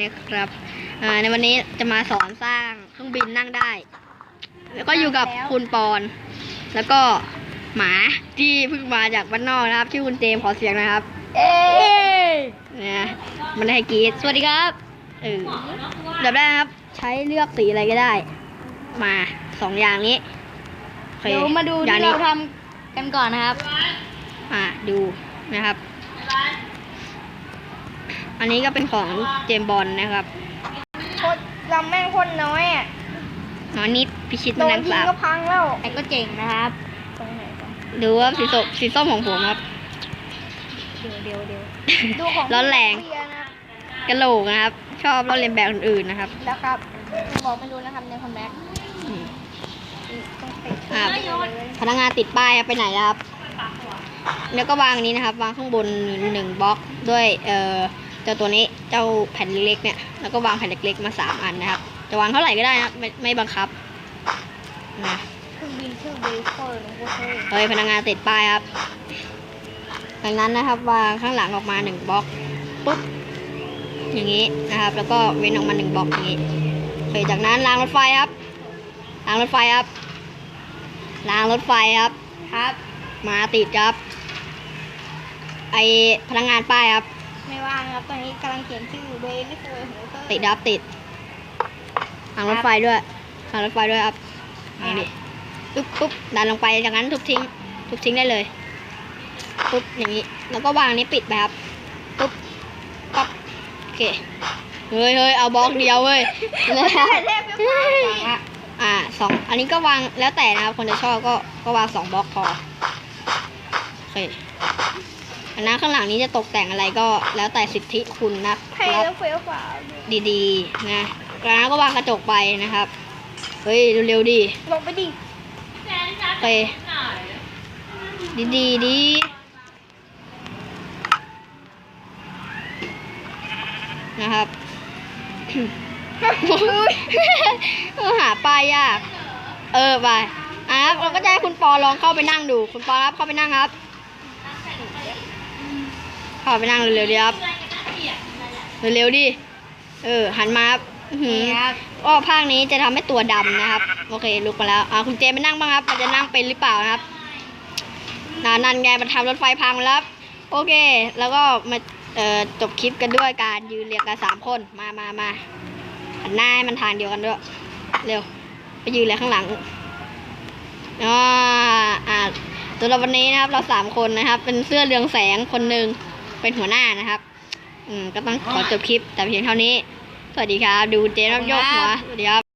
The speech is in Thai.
นะครับอ่าในวันนี้จะมาสอนสร้างเครื่องบินนั่งได้ แล้วก็อยู่กับแล้วคุณปอน แล้วก็หมาที่เพิ่งมาจากบ้านนอกนะครับ ชื่อคุณเจมส์ขอเสียงหนะครับ เอ้ยนะมันได้กรีดสวัสดีครับเออเดี๋ยวได้นะครับ ใช้เลือกสีอะไรก็ได้ มาสองอย่างนี้โอคเดี๋ยวมาดูอย่าที่งนี้เราทำกันก่อนนะครับ อ่าดูนะครับ อันนี้ก็เป็นของเจมส์บอลนะครับโคตรลำแม่งโคตรน้อยอะน้อยนิดพิชิตโดแมลนงยิงสาบก็พังแล้วไอ้ก็เจ๋งนะครับตรงไหนก่อนดูว่าสีส้มสีส้มของผมครับ เดี๋ยวเดี๋ยวเดี๋ยวดูของร้อนแรงพี่เบียนะกระโหลกนะครับ ชอบล้อเลียนแบบคนอื่นนะครับแล้วครับบอกไม่รู้นะครับในคอมแบ็กอืม ต้องไปอ่าเลยพนักงานติดป้ายไปไหนแล้วครับ แล้วก็วางอันนี้นะครับ วางข้างบนหนึ่งบล็อกด้วยเอ่อเจ้าตัวนี้เจ้าแผ่นเล็กๆเนี่ย แล้วก็วางแผ่นเล็กๆมาสามอันนะครับ จะวางเท่าไหร่ก็ได้นะไม่ไม่บังคับนะเครื่องบินชื่อเบเกอร์นะพวกเธอเฮ้ยพนักงานติดป้ายครับจากนั้นนะครับวางข้างหลังออกมาหนึ่งบล็อกปุ๊บอย่างนี้นะครับ แล้วก็เว้นออกมาหนึ่งบล็อกอย่างนี้โอเคจากนั้นรางรถไฟครับรางรถไฟครับรางรถไฟครับครับ มาติดครับ ไอพนักงานป้ายครับ ไม่ว่างครับ ตอนนี้กำลังเขียนชื่อเบเกอร์หัวเตอร์ติดครับติดรางรถไฟด้วยรางรถไฟด้วยครับนี่ดิปุ๊บปุ๊บดันลงไปจากนั้นทุบทิ้ง ทุบทิ้งได้เลยปุ๊บอย่างนี้ แล้วก็วางนี้ปิดไปครับปุ๊บปั๊บโอเคเฮ้ยเฮ้ยเอาบล็อกเดียวเว้ยเทพเพื่อนๆอะอ่าสองอันนี้ก็วางแล้วแต่นะครับคนจะชอบก็ก็วางสองบล็อกพอโอเค อันนั้นข้างหลังนี้จะตกแต่งอะไรก็แล้วแต่สิทธิคุณนะใครครับแล้วเฟี้ยวกว่าดีๆนะจากนั้นก็วางกระจกไปนะครับ เฮ้ยเร็วๆดีลงไปดิไปดีดีๆดีนะครับหาป้ายยาก เออไปอะครับเราก็จะให้คุณปอลองเข้าไปนั่งดู คุณปอครับเข้าไปนั่งครับ เข้าไปนั่งเร็วๆดีครับ เร็วๆดิ เออ หันมาครับอื้อหือครับก็ภาคนี้จะทำให้ตัวดำนะครับ โอเค ลุกมาแล้ว อ่า คุณเจมไปนั่งบ้างครับ มันจะนั่งเป็นหรือเปล่านะครับนานันไงมันทำรถไฟพังแล้วครับ โอเค แล้วก็มา เอ่อ จบคลิปกันด้วยการยืนเรียงกันสามคน มามามาหันหน้าให้มันทางเดียวกันด้วย เร็ว ไปยืนเลยข้างหลังอ่าอ่าสำหรับวันนี้นะครับเราสามคนนะครับ เป็นเสื้อเรืองแสงคนหนึ่ง เป็นหัวหน้านะครับ อืมก็ต้องขอจบคลิปแต่เพียงเท่านี้ สวัสดีครับ ดูเจนรับยกหัวสวัสดีครับ